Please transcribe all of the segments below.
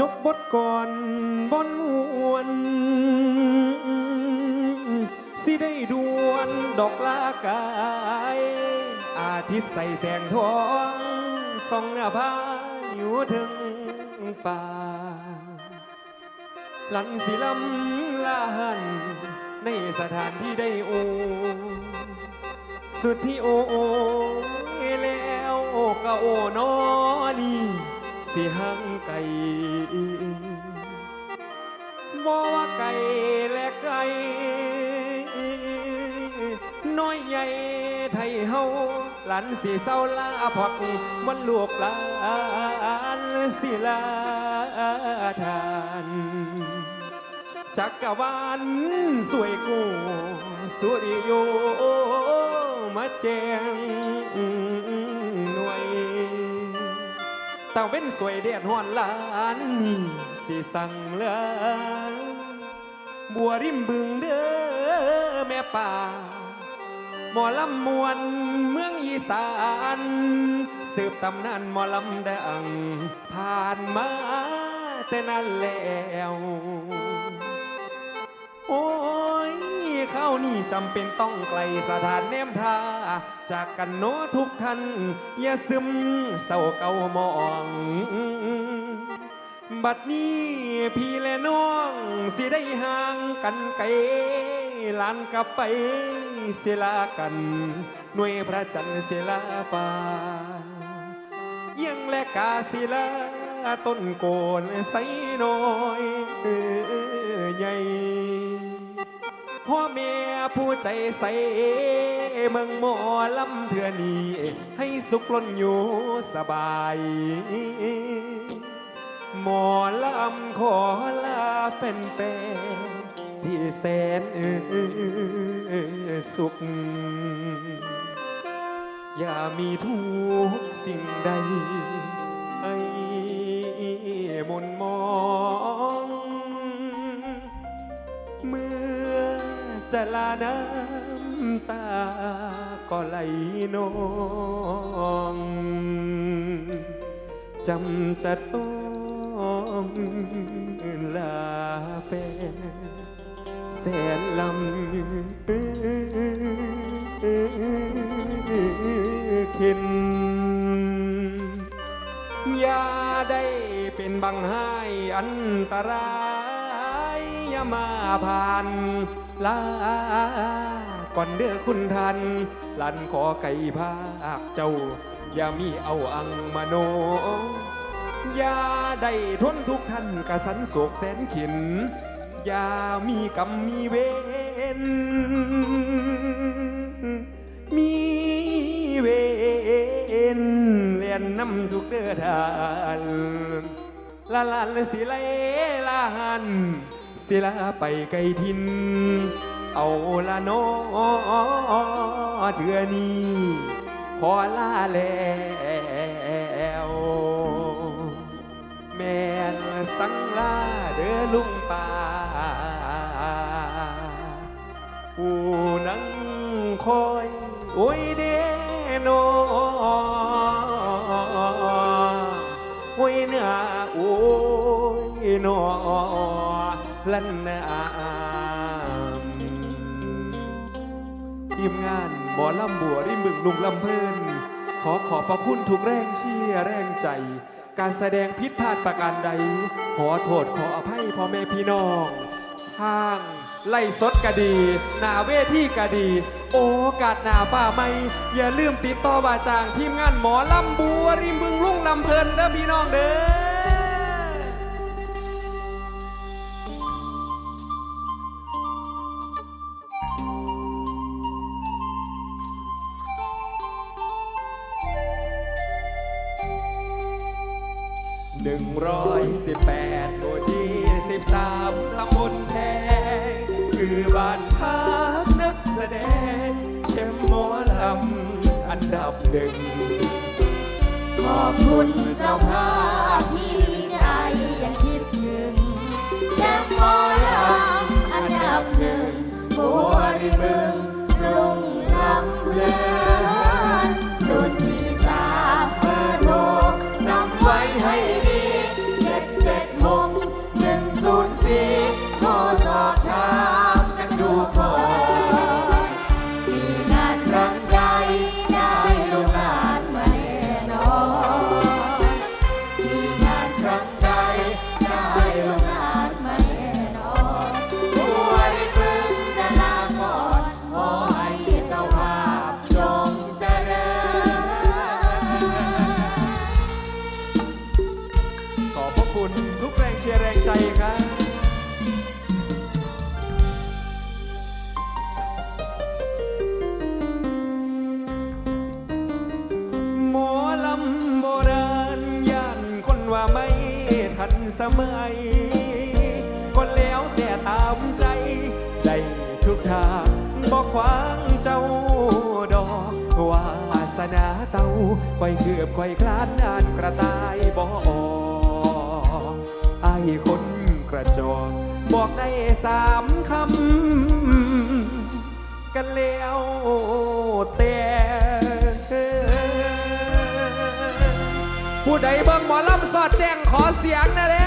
จบบทก่อนบนมวน สิได้ดวนดอกลากาย อาทิตย์ใส่แสงทองส่องหน้าพาอยู่ถึงฟ้า หลังสิลำลาหัน ในสถานที่ได้โอ สุดที่โอโอแล้วก็โอนอนี่ สิหังไก่บ่ว่าไก่และไก่น้อยใหญ่ไทยเฮาหลันสิเศร้าลาพอดวันลูกหลานสิลาทานจักรวาลสวยกูสุริโยมาแจงาเว้นสวยเดียนหอนลานนี่สิสั่งเลาบัวริมบึงเด้อแม่ป่า หมอลำมวนเมืองอีสาน สืบตำนานหมอลำดัง ผ่านมาแต่นั้นแล้ว โอ้ยเข้านี่จำเป็นต้องไกลสถานแนมทา จากกันโนทุกท่านอย่าซึมเศร้าเก่ามอง บัดนี้พี่และน้องสิได้ห่างกันไกลลานกลับไปเสียลากันหน่วยพระจันทร์เสียลาฟ้ายังและกาศิลาต้นโกนใสน้อย พ่อแม่ผู้ใจใสเมืองหมอลำเถื่อนี้ให้สุขล้นอยู่สบาย หมอลำขอลาแฟนๆที่แสนเออสุข อย่ามีทุกสิ่งใด จะลาน้ำตาก็ไหลนองจำจะต้องลาแฟนแสนลำเข็นอย่าได้เป็นบังไห้อันตราย อย่ามาผ่าน ลาก่อนเด้อคุณทันลันขอไก่ภาคเจ้า อย่ามีเอาอังมาโนอย่าได้ทนทุกท่านกะสันโศกแสนขินอย่ามีกรรมมีเวรมีเวรเลียนน้ำทุกเดือทานลาลานสิไลลาน สิลาไปไกลทิน เอาละโนอเถื่อนี้ขอลาแล้วแม่สังลาเด้อลุงป่าผู้นั่งคอยโอ้ยเดโนโอ้ยเนื้อโอ้ยนอ ลันนาทีมงานหมอลำบัวริมบึงลุงลำเพลินขอขอบพระคุณทุกแรงเชียร์แรงใจ การแสดงผิดพลาดประการใด ขอโทษขออภัยพ่อแม่พี่น้องทางไล่สดกะดี หนาเวทีกะดี โอกาสหนาป่าไม่ อย่าลืมติดต่อว่าจ้างทีมงานหมอลำบัวริมบึงลุงลำเพลินเด้อพี่น้องเด้อ คุณเจ้า ว่าไม่ทันสมัยก็แล้วแต่ตามใจ ได้ทุกทางบอกขวางเจ้าดอกวาสนาเต้าค่อยเกือบค่อยคลานนานกระต่ายบออกไอ้คนกระจอกบอกได้สามคำ กันแล้วแต่ ผู้ใดเบิ่งหมอลำสอดแจ้งขอเสียงนะเด้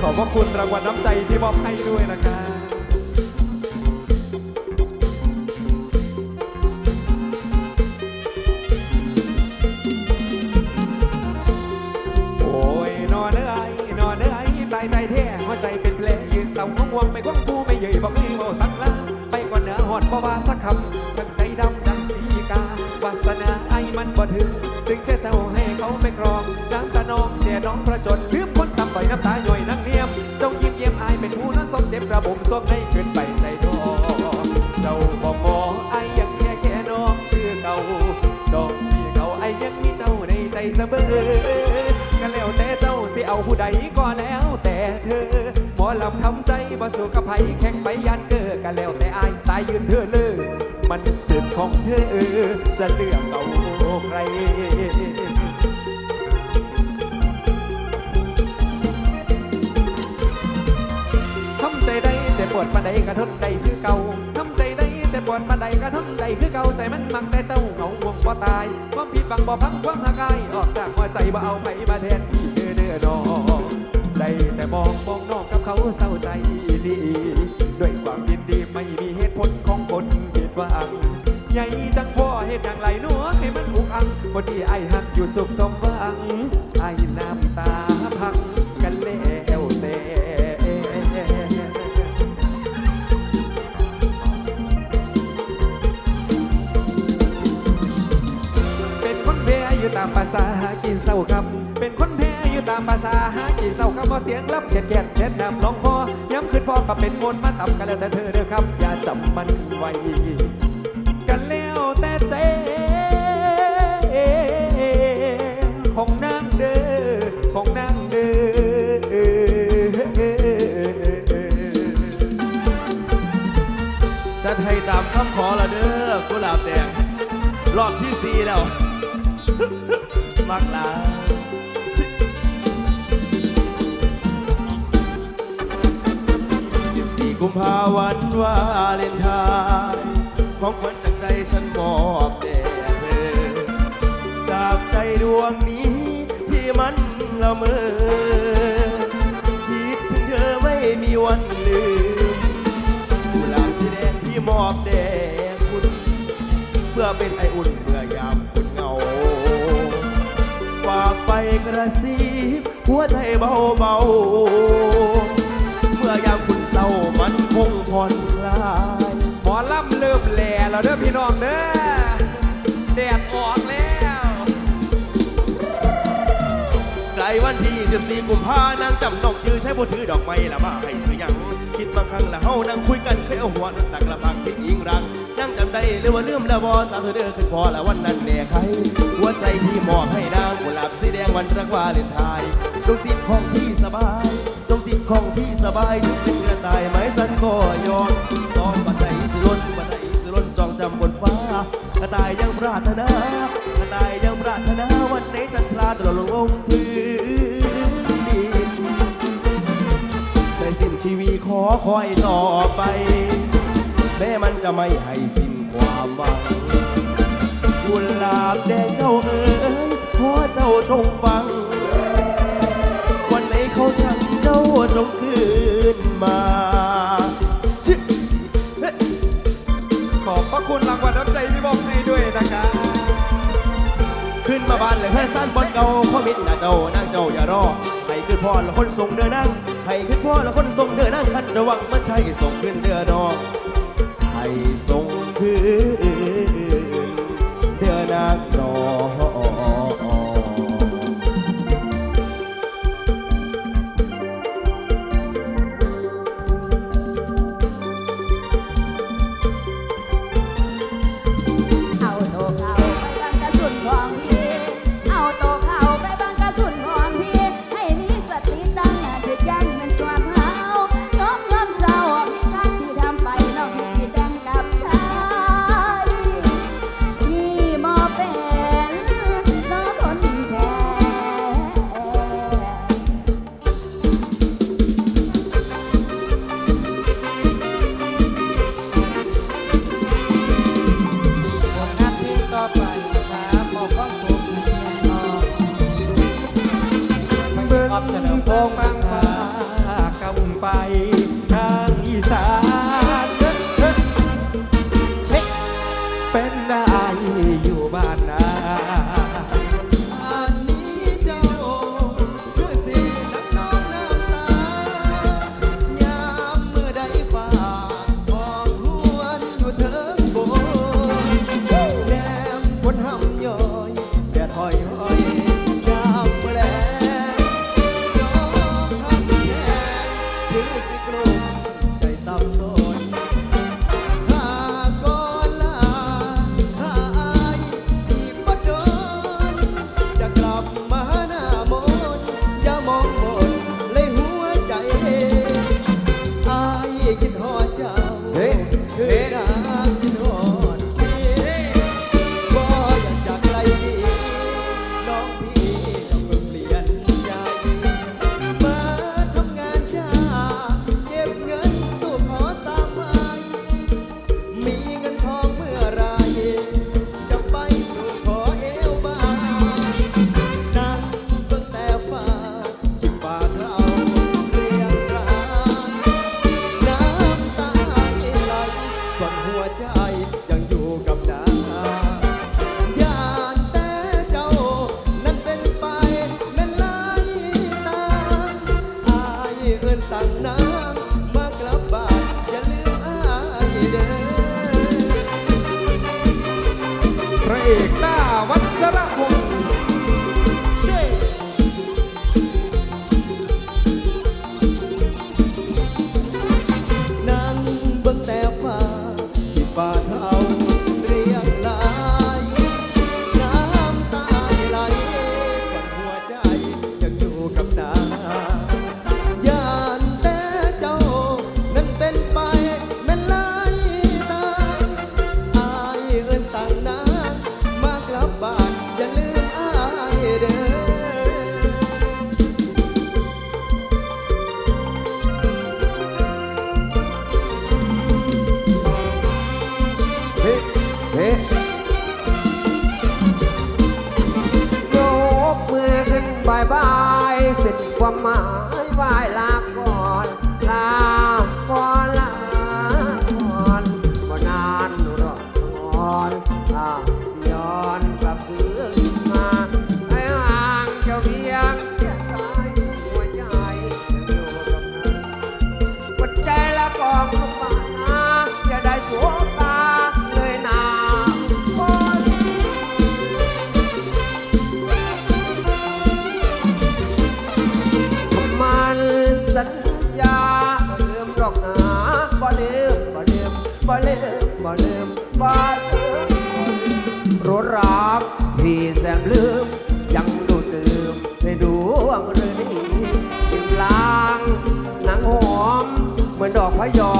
ขอบพระคุณรางวัลน้ำใจที่มอบให้ด้วยนะครับ หัวใจเป็นแผลยืนเสาของห่วงไม่ควงกูไม่เย่ยบอกไม่โอ้สักลาไปกว่าเหนือหอดเบ่ว่าสักคำช่างใจดำดังสีกาวาสนาไอมันบ่ถึง จึงเสียเจ้าให้เขาไปครองน้ำตาน้องเสียน้องประจนลืมคนตำปล่อยน้ำตาหน่อยนังเนียมจงยิ้มเยี่ยมอายเป็นผู้นั้นสมเจ็บระบุมสมในขึ้นไปใจทอเจ้าบอกมอไอยังแค่แค่น้องคือเก่าดอกพี่เก่าไอยังมีเจ้าในใจเสมอกันแล้วแต่เจ้าสิเอาผู้ใด ทำใจบ่สู้กับไผแข่งไปยันเกิดกันแล้วแต่อายตายยืนเธอเลยมันสิทธิ์ของเธอจะเลือกเอาใครทำใจได้เจ็บปวดปานใดกระทนใดคือเก่าทำใจได้เจ็บปวดปานใดกระทนใดคือเก่าใจมันมังแต่เจ้าเหงาห่วงบ่ตายความผิดบังบ่พังความหักายออกจากหัวใจบ่เอาไปมาแทนที่เธอเด้อดอกได้แต่มองมองนอก เขาเศร้าใจดีด้วยความยินดีไม่มีเหตุผลของคนผิดหวังใหญ่จังพ่อเหตุอย่างไรหนัวให้มันอุกอังคนที่ไอหักอยู่สุขสมหวังไอน้ำตาพังกันแล้วแต่เป็นคนแพ้อยู่ตามภาษากินเศร้าครับเป็นคนามภาษาหากินเศร้าครับพอเสียงรับแก่แก่แก่นำลองพอย้ำขึ้นพอก็เป็นมนมาทำกันแล้วแต่เธอเด้อครับ อย่าจำมันไว้กันแล้วแต่ใจของนางเด้อของนางเด้อจัดให้ตามคำขอละเด้อกุหลาบแดงรอบที่สี่แล้ว มักลา กุมภาวันวาเลนไทน์ของขวัญจากใจฉันมอบแด่เธอ จากใจดวงนี้ที่มันละเมอคิดถึงเธอไม่มีวันลืมกุหลาบสีแดงที่มอบแด่คุณ เพื่อเป็นไออุ่นเมื่อยามคุณเหงาฝากไปกระซิบหัวใจเบาเบาๆ อนคลายหมอลำเริ่มแหล่แล้วเด้อพี่น้องเด้อแดดออกแล้วไกลวันที่ 14 กุมภานางจำนกยือใช้บูถือดอกไม้ละมาให้ซื้อหยัง คิดบางครั้งละเฮานั่งคุยกันเคยเอาหัวนั่งตักละพังทิ้งอิงรังนั่งจำได้หรือว่าลืมละบอสาวเธอเด้อขึ้นพอละวันนั้นแน่ใครหัวใจที่มอบให้นางกุหลาบสีแดงวันรักวาเลนไทน์ ดวงจิตของที่สบายดวงจิตของที่สบายถึงเป็นกระต่ายไม้สันก็ยอมซ้อมบันไดสิล้นบันไดสิล้นจองจำบนฟ้ากระต่ายยังปรารถนากระต่ายยังปรารถนาวันไหนจันทราตกลงลงพื้นดินในสิ้นชีวีขอคอยต่อไปแม้มันจะไม่ให้สิ้นความหวังกุหลาบแดงเจ้าเอ๋ยขอเจ้าจงฟัง ลงคืนมาขอบพระคุณรางวัลน้ำใจที่บอกให้ด้วยนะคะ ขึ้นมาบ้านเลยแค่สั้นบนเก่าพ่อมิตรนะเจ้านั่งเจ้าอย่ารอให้ขึ้นพ่อละคนส่งเดินนั่งให้ขึ้นพ่อละคนส่งเดินนั่งคันระวังมันใช่ส่งขึ้นเดือดอกให้ส่งคืนเดือนั่งรอ อดเสนอโค้งบางฟ้ากำไป พระเอกหน้าวัชระพงศ์ บ่ลืมบ้านรถรักพี่แสนลืม ยังดูดื่มในดวงเรือนี้ยิ้มลางหนังหอม เหมือนดอกพยอ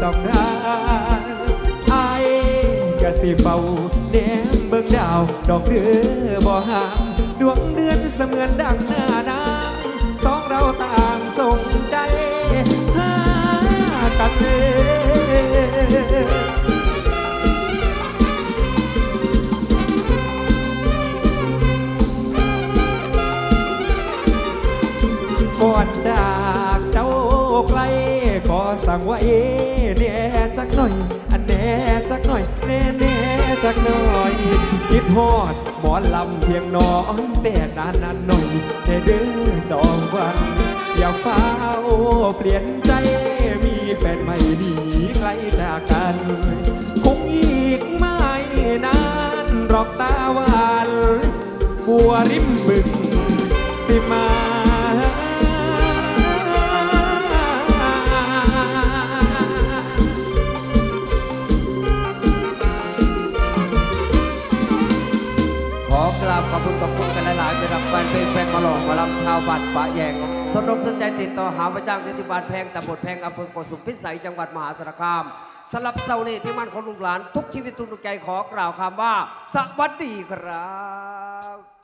สำราญไอ้กะสิเฝ้าแนงเบิ่งดาว ดอกเรือบ่หางดวงเดือนเสมือนดังหน้านางสองเราต่างส่งใจหากันเลยก่อนจากเจ้าไกลขอสั่งว่ไว้ แน่จักหน่อยคิดฮอดหมอนลำเพียงนอยแต่นานนานหน่อยแต่เด้อจองวัน อย่าเฝ้าเปลี่ยนใจมีแฟนใหม่หนีไกลจากกันคงอีกไม่นานรอกตาหวานบัวริมบึงสิมา ลงแฟนหมาหลองมาลำชาวบัดปะแยง สนุกสนใจติดต่อหาประจ้างที่บ้านแพงตำบลแพงอำเภอโกสุมพิสัยจังหวัดมหาสารคามสำหรับเสาร์นี้ที่มันของลูกหลาน ทุกชีวิตทุกดวงใจขอกล่าวคำว่า สวัสดีครับ